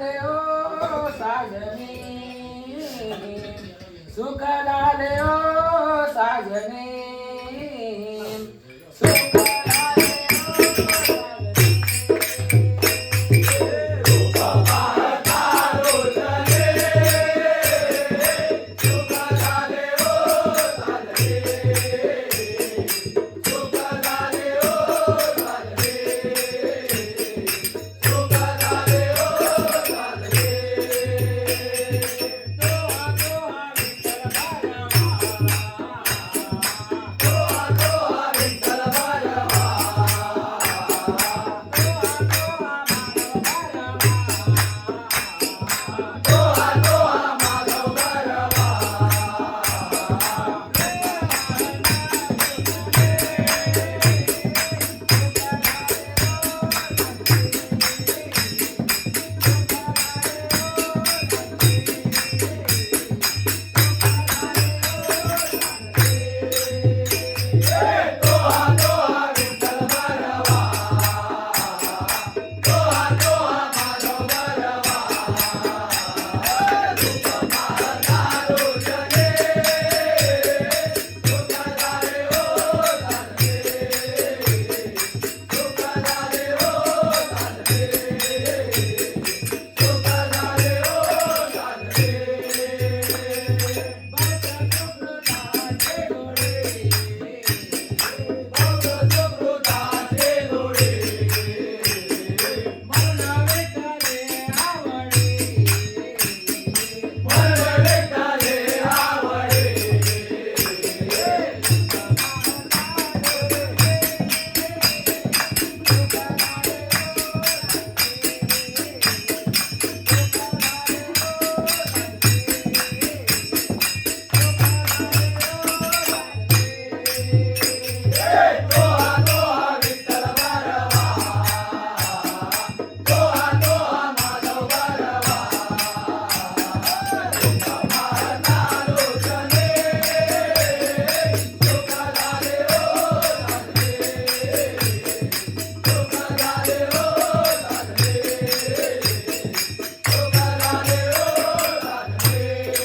लालो साजनी. सुख लालो साजनी.